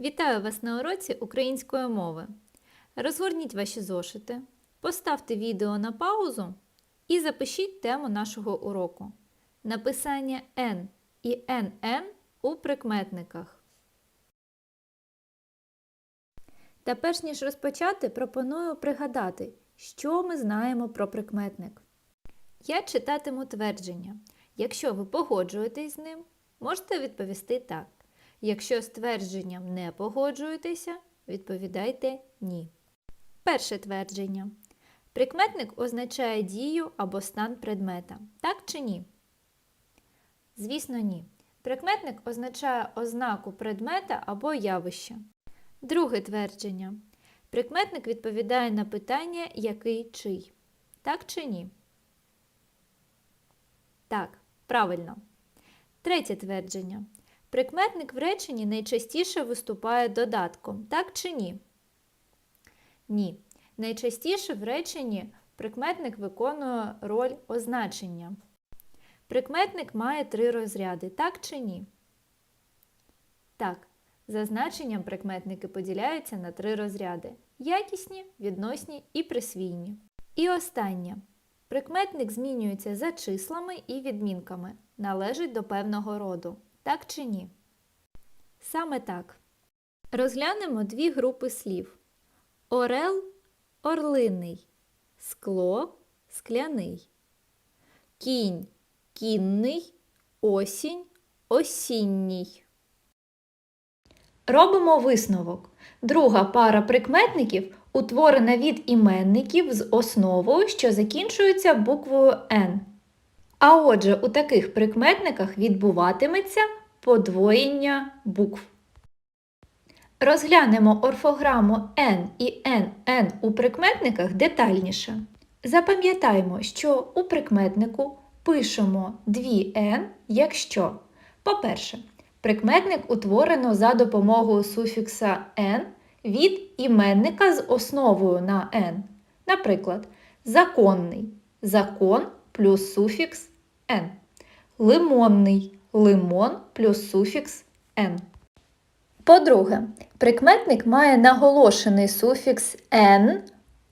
Вітаю вас на уроці української мови. Розгорніть ваші зошити, поставте відео на паузу і запишіть тему нашого уроку. Написання N і NN у прикметниках. Та перш ніж розпочати, пропоную пригадати, що ми знаємо про прикметник. Я читатиму твердження. Якщо ви погоджуєтесь з ним, можете відповісти так. Якщо з твердженням не погоджуєтеся, відповідайте ні. Перше твердження. Прикметник означає дію або стан предмета. Так чи ні? Звісно, ні. Прикметник означає ознаку предмета або явища. Друге твердження. Прикметник відповідає на питання який чий. Так чи ні? Так, правильно. Третє твердження. Прикметник в реченні найчастіше виступає додатком, так чи ні? Ні. Найчастіше в реченні прикметник виконує роль означення. Прикметник має три розряди, так чи ні? Так. За значенням прикметники поділяються на три розряди: якісні, відносні і присвійні. І останнє. Прикметник змінюється за числами і відмінками, належить до певного роду. Так чи ні? Саме так. Розглянемо дві групи слів: орел орлиний, скло скляний, кінь кінний, осінь осінній. Робимо висновок. Друга пара прикметників утворена від іменників з основою, що закінчується буквою Н. А отже, у таких прикметниках відбуватиметься подвоєння букв. Розглянемо орфограму N і NN у прикметниках детальніше. Запам'ятаймо, що у прикметнику пишемо дві N, якщо, по-перше, прикметник утворено за допомогою суфікса N від іменника з основою на N. Наприклад, законний закон плюс суфікс N. Лимонний лимон плюс суфікс N. По-друге, прикметник має наголошений суфікс N,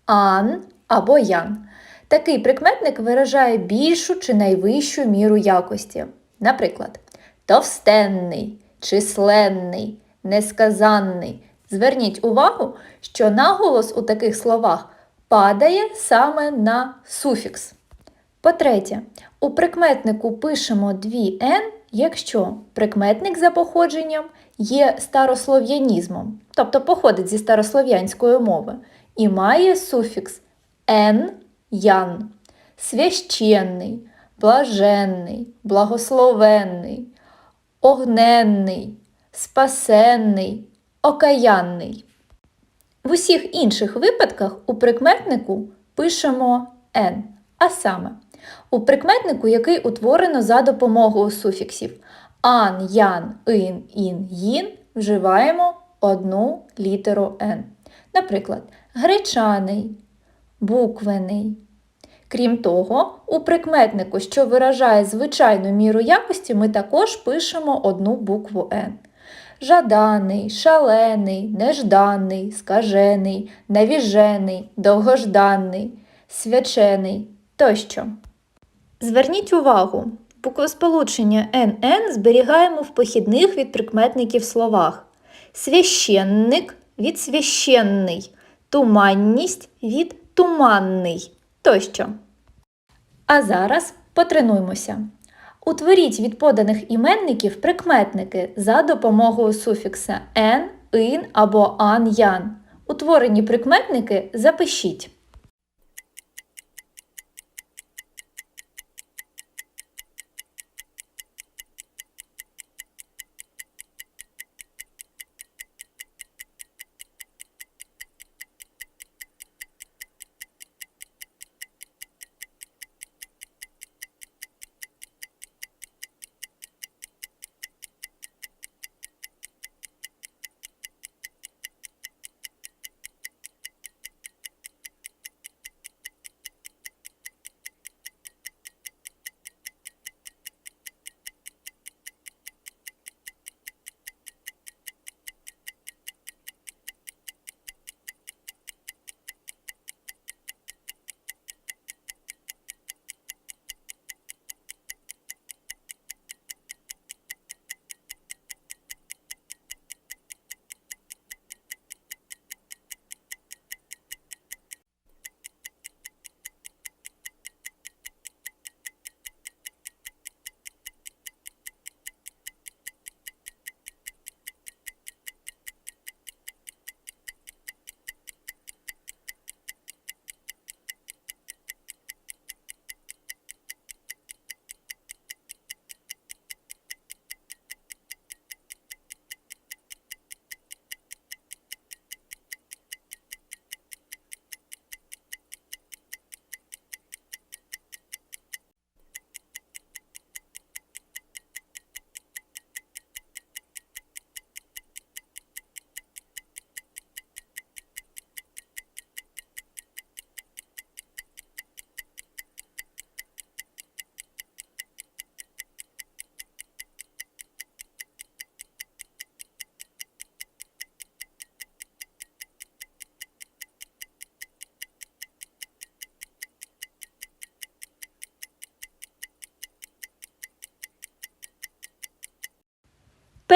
ан або ян. Такий прикметник виражає більшу чи найвищу міру якості. Наприклад, товстенний, численний, несказанний. Зверніть увагу, що наголос у таких словах падає саме на суфікс. По-третє, у прикметнику пишемо дві «н», якщо прикметник за походженням є старослов'янізмом, тобто походить зі старослов'янської мови, і має суфікс «н» ян, священний, блаженний, благословенний, огненний, спасенний, окаянний. В усіх інших випадках у прикметнику пишемо «н», а саме у прикметнику, який утворено за допомогою суфіксів ан, ян, ин, ін, їн, вживаємо одну літеру «н». Наприклад, гречаний, буквений. Крім того, у прикметнику, що виражає звичайну міру якості, ми також пишемо одну букву Н. Жаданий, шалений, нежданий, скажений, навіжений, довгожданий, свячений тощо. Зверніть увагу, буквосполучення НН зберігаємо в похідних від прикметників словах. Священник від священний, туманність від туманний тощо. А зараз потренуймося. Утворіть від поданих іменників прикметники за допомогою суфікса «н», «ин» або «ан», «ян». Утворені прикметники запишіть.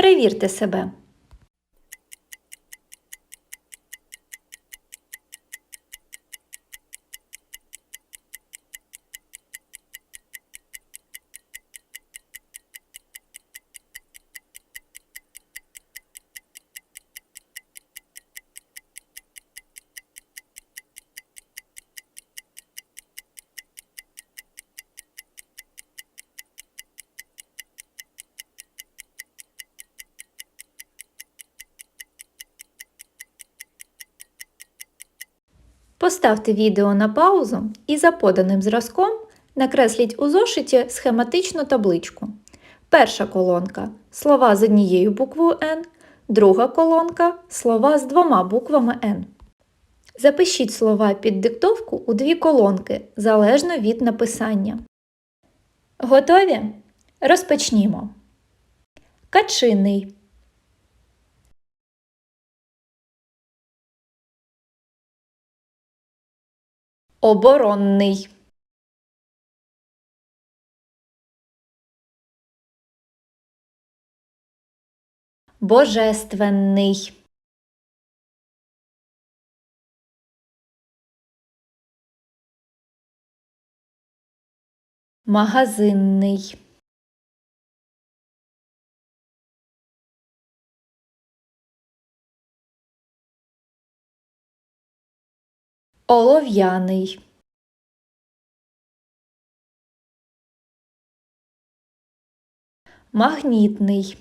Перевірте себе. Поставте відео на паузу і за поданим зразком накресліть у зошиті схематичну табличку. Перша колонка слова з однією буквою N, друга колонка слова з двома буквами N. Запишіть слова під диктовку у дві колонки залежно від написання. Готові? Розпочнімо. Качинний. Оборонний. Божественний. Магазинний. Олов'яний. Магнітний.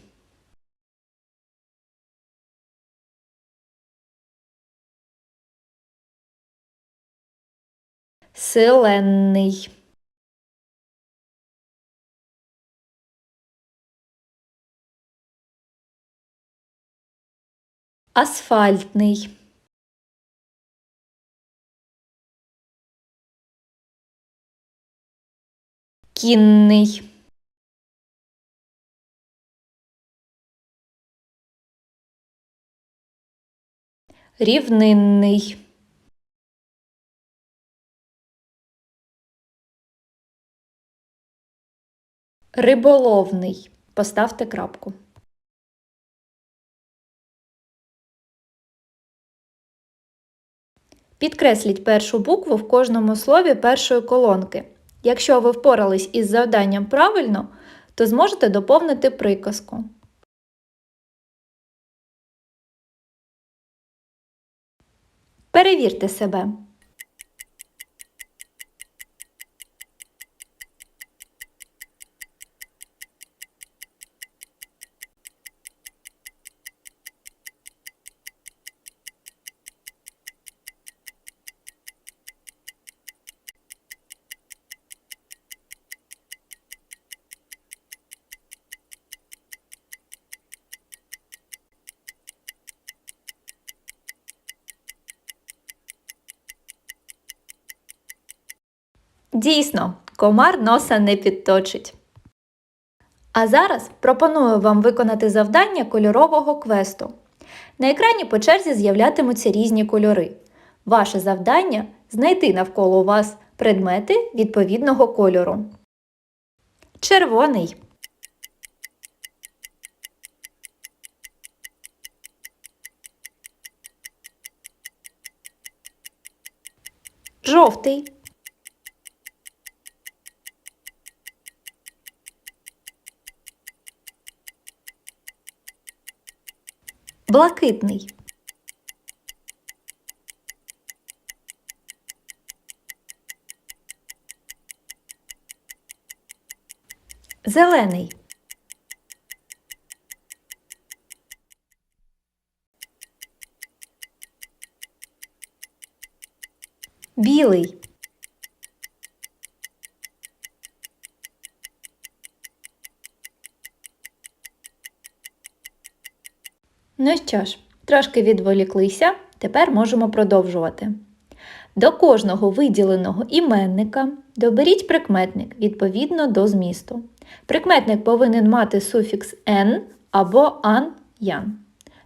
Селенний. Асфальтний. Кінний. Рівнинний. Риболовний. Поставте крапку. Підкресліть першу букву в кожному слові першої колонки. Якщо ви впорались із завданням правильно, то зможете доповнити приказку. Перевірте себе. Дійсно, комар носа не підточить. А зараз пропоную вам виконати завдання кольорового квесту. На екрані по черзі з'являтимуться різні кольори. Ваше завдання знайти навколо вас предмети відповідного кольору. Червоний. Жовтий. Блакитний. Зелений. Білий. Що ж, трошки відволіклися, тепер можемо продовжувати. До кожного виділеного іменника доберіть прикметник відповідно до змісту. Прикметник повинен мати суфікс «н» або «ан-ян».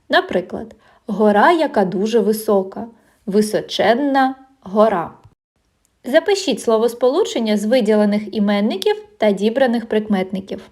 Наприклад, гора, яка дуже висока, височенна гора. Запишіть словосполучення з виділених іменників та дібраних прикметників.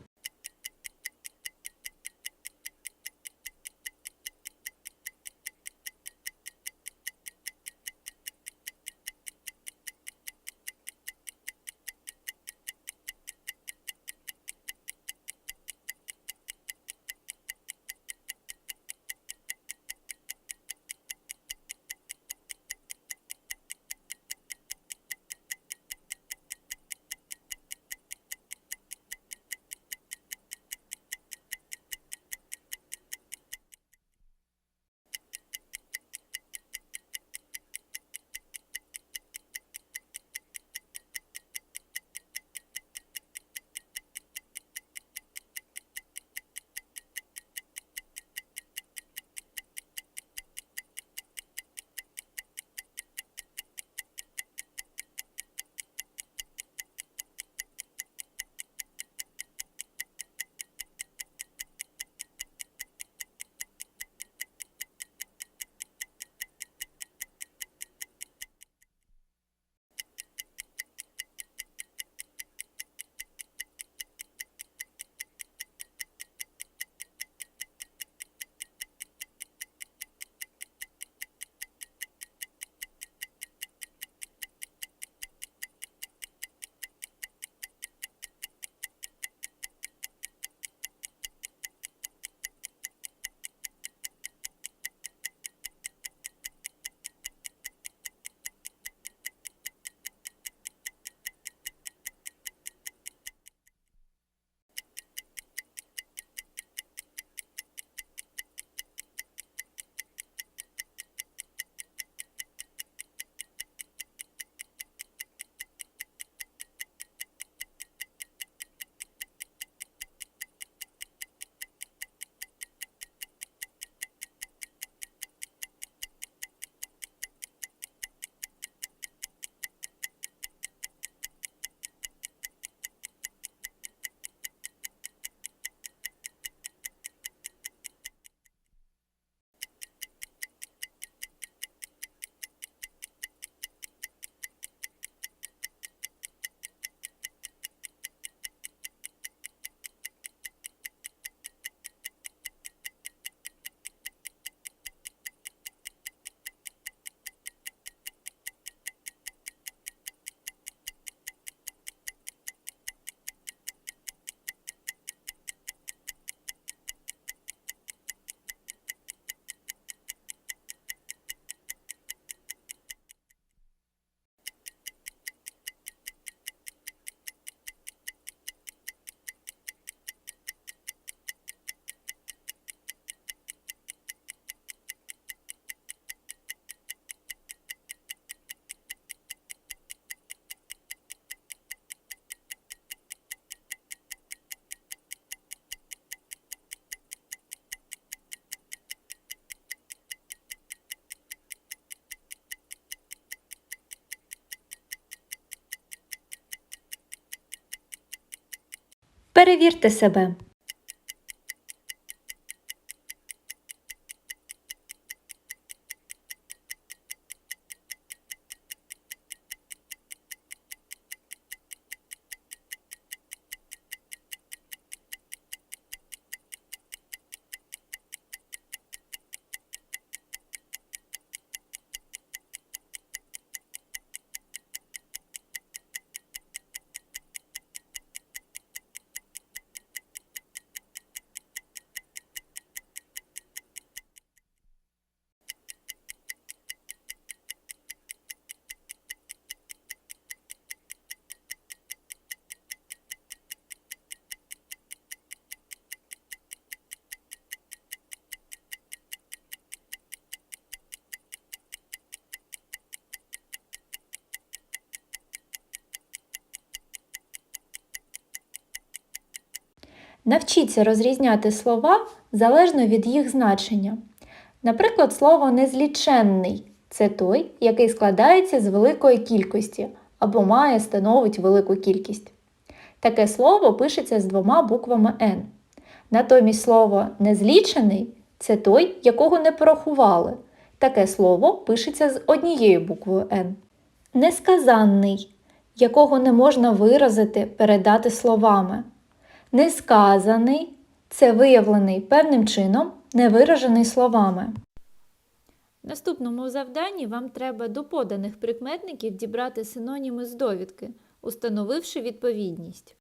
Перевірте себе. Навчіться розрізняти слова залежно від їх значення. Наприклад, слово незліченний це той, який складається з великої кількості або має становить велику кількість. Таке слово пишеться з двома буквами N. Натомість слово незлічений це той, якого не порахували. Таке слово пишеться з однією буквою N. Несказанний, якого не можна виразити, передати словами. Несказаний це виявлений певним чином, не виражений словами. В наступному завданні вам треба до поданих прикметників дібрати синоніми з довідки, установивши відповідність.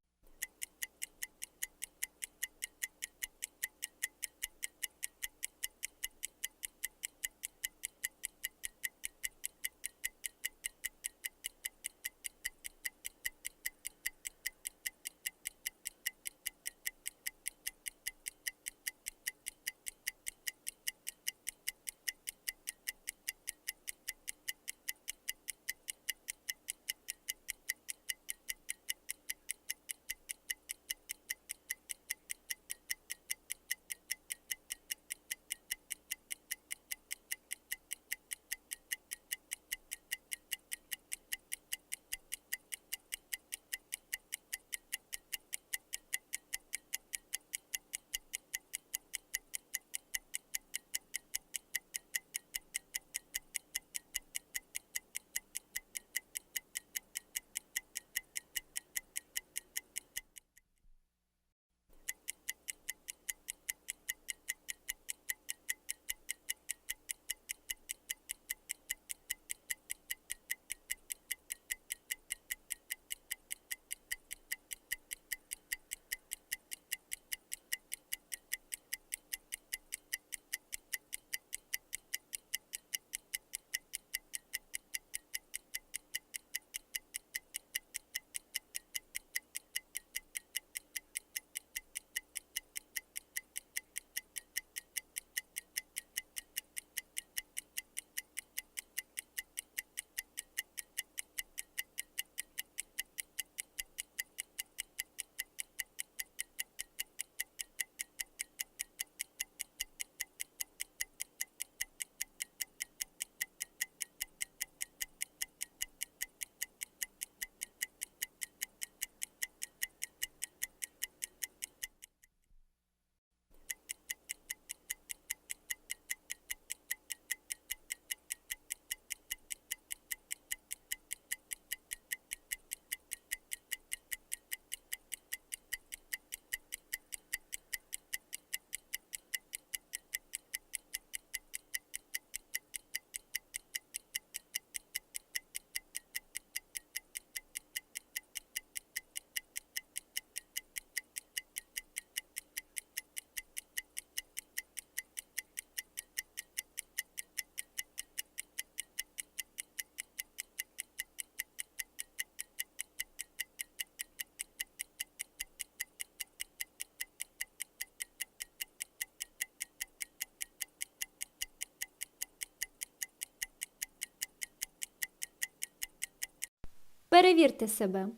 Перевірте себе.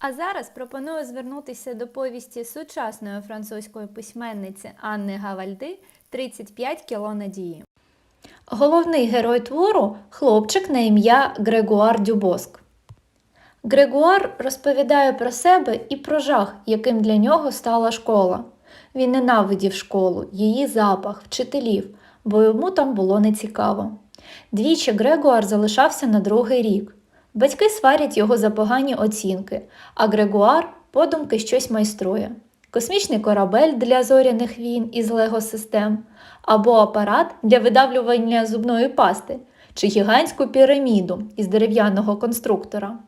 А зараз пропоную звернутися до повісті сучасної французької письменниці Анни Гавальди «35 кіло надії. Головний герой твору хлопчик на ім'я Грегуар Дюбоск. Грегуар розповідає про себе і про жах, яким для нього стала школа. Він ненавидів школу, її запах, вчителів, бо йому там було нецікаво. Двічі Грегуар залишався на другий рік. Батьки сварять його за погані оцінки, а Грегуар подумки щось майструє: космічний корабель для зоряних війн із лего-систем, або апарат для видавлювання зубної пасти, чи гігантську піраміду із дерев'яного конструктора.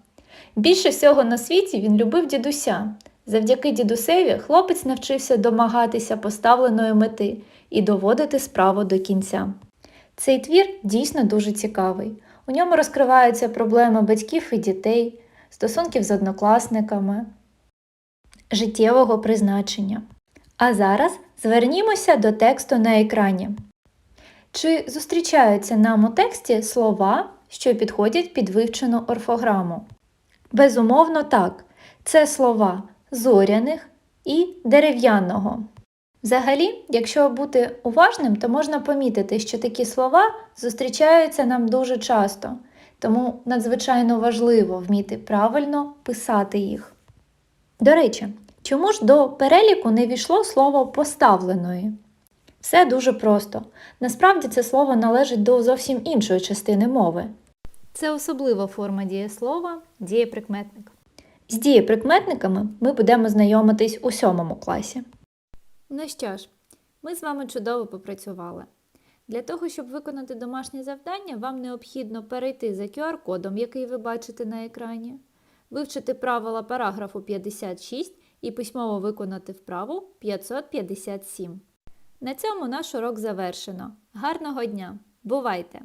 Більше всього на світі він любив дідуся. Завдяки дідусеві хлопець навчився домагатися поставленої мети і доводити справу до кінця. Цей твір дійсно дуже цікавий. У ньому розкриваються проблеми батьків і дітей, стосунків з однокласниками, життєвого призначення. А зараз звернімося до тексту на екрані. Чи зустрічаються нам у тексті слова, що підходять під вивчену орфограму? Безумовно, так. Це слова зоряних і дерев'яного. Взагалі, якщо бути уважним, то можна помітити, що такі слова зустрічаються нам дуже часто, тому надзвичайно важливо вміти правильно писати їх. До речі, чому ж до переліку не війшло слово поставленої? Все дуже просто. Насправді це слово належить до зовсім іншої частини мови. Це особлива форма дієслова дієприкметник. З дієприкметниками ми будемо знайомитись у сьомому класі. Ну що ж, ми з вами чудово попрацювали. Для того, щоб виконати домашнє завдання, вам необхідно перейти за QR-кодом, який ви бачите на екрані, вивчити правила параграфу 56 і письмово виконати вправу 557. На цьому наш урок завершено. Гарного дня! Бувайте!